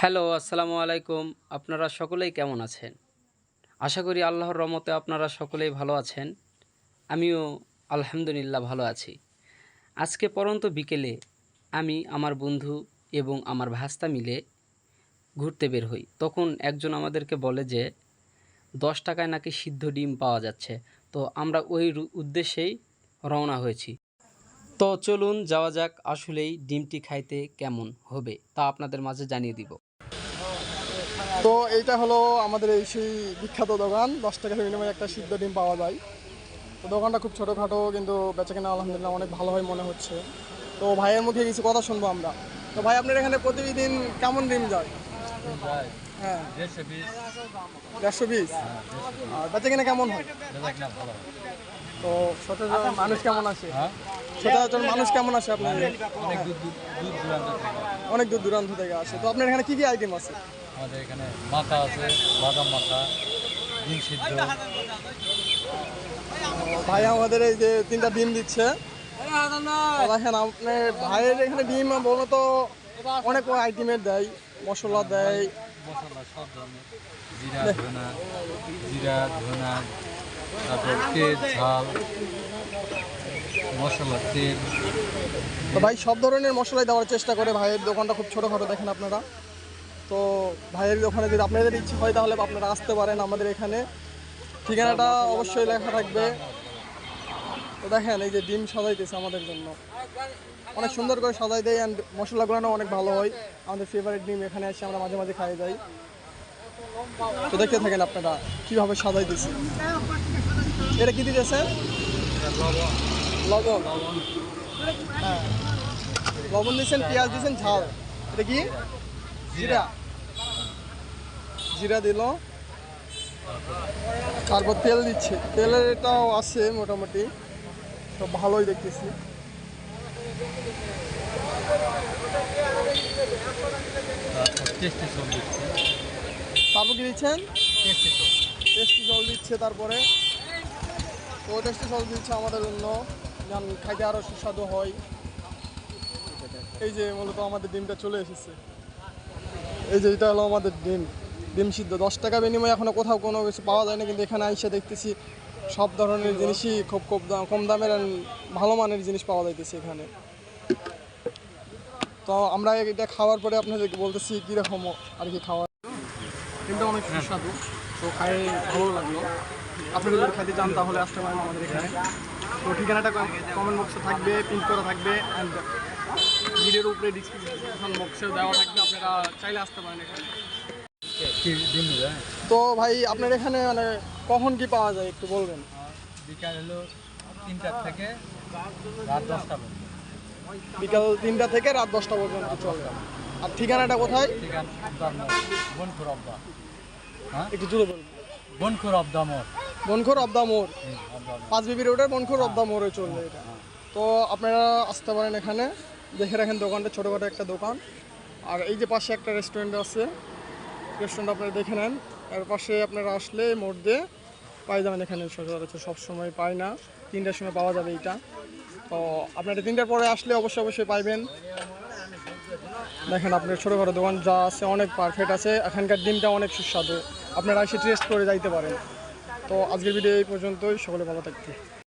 Hello, আসসালামু আলাইকুম। আপনারা সকলেই কেমন আছেন? আশা করি আল্লাহর রহমতে আপনারা সকলেই ভালো আছেন। আমিও আলহামদুলিল্লাহ ভালো আছি। আজকে পরন্ত বিকেলে আমি, আমার বন্ধু এবং আমার ভাস্তা মিলে ঘুরতে বের হই। তখন একজন আমাদেরকে বলে যে, দশ টাকায় নাকি সিদ্ধ ডিম পাওয়া যাচ্ছে। তো আমরা ওই উদ্দেশ্যেই রওনা হয়েছি। তো চলুন, যাওয়া যাক আসলেই ডিমটি খাইতে কেমন হবে, তা আপনাদের মাঝে জানিয়ে দিব। তো এইটা হলো আমাদের এই সেই বিখ্যাত দোকান। দশ টাকার বিনিময়ে একটা সিদ্ধ ডিম পাওয়া যায়। তো দোকানটা খুব ছোটোখাটো কিন্তু বেচাকেনা আলহামদুলিল্লাহ অনেক ভালো হয় মনে হচ্ছে। তো ভাইয়ের মুখে কিছু কথা শুনব আমরা। তো ভাই আপনার এখানে প্রতিদিন কেমন ডিম যায়? হ্যাঁ। দেড়শো বিশ আর বেচাকেনা কেমন হয়? তো সচরাচর মানুষ কেমন আসে সচরাচর মানুষ কেমন আসে আপনার অনেক দূর দূরান্ত থেকে আসে। তো আপনার এখানে কি কি আইটেম আছে? আমাদের এখানে মাথা আছে বাদাম মাথা ডিম সিদ্ধ। ভাই আমাদের এই যে তিনটা ডিম দিচ্ছে। তো দেখেন আপনার ভাইয়ের এখানে ডিম মূলত অনেক আইটেমের দেয়। মশলা দেয়। মশলা সব ধরনের। জিরা ধনা জিরা ধনা তারপর তেল ঝাল। মশলা তেল। তো ভাই সব ধরনের মশলাই দেওয়ার চেষ্টা করে ভাইয়ের দোকানটা খুব ছোটোখাটো দেখেন আপনারা। তো ভাইয়ের দোকানে যদি আপনাদের ইচ্ছে হয় তাহলে আপনারা আসতে পারেন আমাদের এখানে। ঠিকানাটা অবশ্যই লেখা থাকবে। তো দেখেন এই যে ডিম সাজাইতেছে আমাদের জন্য। অনেক সুন্দর করে সাজাই দেয় অ্যান্ড মশলাগুলো অনেক ভালো হয়। আমাদের ফেভারিট ডিম এখানে এসে আমরা মাঝে মাঝে খাই যাই। তো দেখতে থাকেন আপনারা কীভাবে সাজাইতেছে। এটা কী দিতেছেন? লবণ। হ্যাঁ। লবণ দিয়েছেন পেঁয়াজ দিয়েছেন ঝাল। এটা কি? জিরা। জিরা। দিল। তারপর তেল দিচ্ছে। তেলের এটাও আছে মোটামুটি। তো ভালোই দেখতেছি। তারপর কি দিচ্ছেন? টেস্টি জল। দিচ্ছে তারপরে। ও টেস্টি জল দিচ্ছে আমাদের জন্য। যেন খাইতে আরও সুস্বাদু হয়। এই যে মূলত আমাদের ডিমটা চলে এসেছে। এই যে এটা হলো আমাদের ডিম। ডিম সিদ্ধ। দশ টাকা বিনিময়ে এখনও কোথাও কোনো কিছু পাওয়া যায় না, কিন্তু এখানে আইসে দেখতেছি সব ধরনের জিনিসই খুব খুব কম দামের ভালো মানের জিনিস পাওয়া যাইতেছে এখানে। তো আমরা এটা খাওয়ার পরে আপনাদেরকে বলতেছি কীরকম আর কি খাওয়া কিন্তু অনেক সুস্বাদু। তো খাই ভালো লাগল। আপনারা যদি খাইতে চান তাহলে আসতে পারেন আমাদের এখানে। তো ঠিকানাটা কমেন্ট বক্সে থাকবে পিন করা থাকবে অ্যান্ড ভিডিওর উপরে ডিসক্রিপশন বক্সে দেওয়া থাকবে আপনারা চাইলে আসতে পারেন এখানে। তো ভাই আপনার এখানে মানে কখন কি পাওয়া যায় একটু বলবেন? বিকাল হলো তিনটার থেকে রাত দশটা বিকাল তিনটা থেকে রাত দশটা পর্যন্ত চলবে আর ঠিকানাটা কোথায়? ঠিকানা বনখুর অব্দা। হ্যাঁ? একটু জুড়ে বলবেন বনখুর অব্দা মোড়। বনখোর অব্দা মোড়। পাঁচ বিবি রোডের বনখোর অব দ্য মোড়ে চলবে এটা। তো আপনারা আসতে পারেন এখানে। দেখে রাখেন দোকানটা, ছোটোখাটো একটা দোকান। আর এই যে পাশে একটা রেস্টুরেন্ট আছে রেস্টুরেন্ট আপনারা দেখে নেন। এর পাশে আপনারা আসলে মোড় দিয়ে পাই যাবেন এখানে সচরাচর, সবসময় পাই না। তিনটার সময় পাওয়া যাবে এইটা তো আপনারা তিনটার পরে আসলে অবশ্যই অবশ্যই পাইবেন। দেখেন আপনার ছোটোখাটো দোকান যা আছে, অনেক পারফেক্ট আছে। এখানকার ডিমটা অনেক সুস্বাদু। আপনারা এসে টেস্ট করে যাইতে পারেন। তো আজকের ভিডিও এই পর্যন্তই। সকলে ভালো থাকতে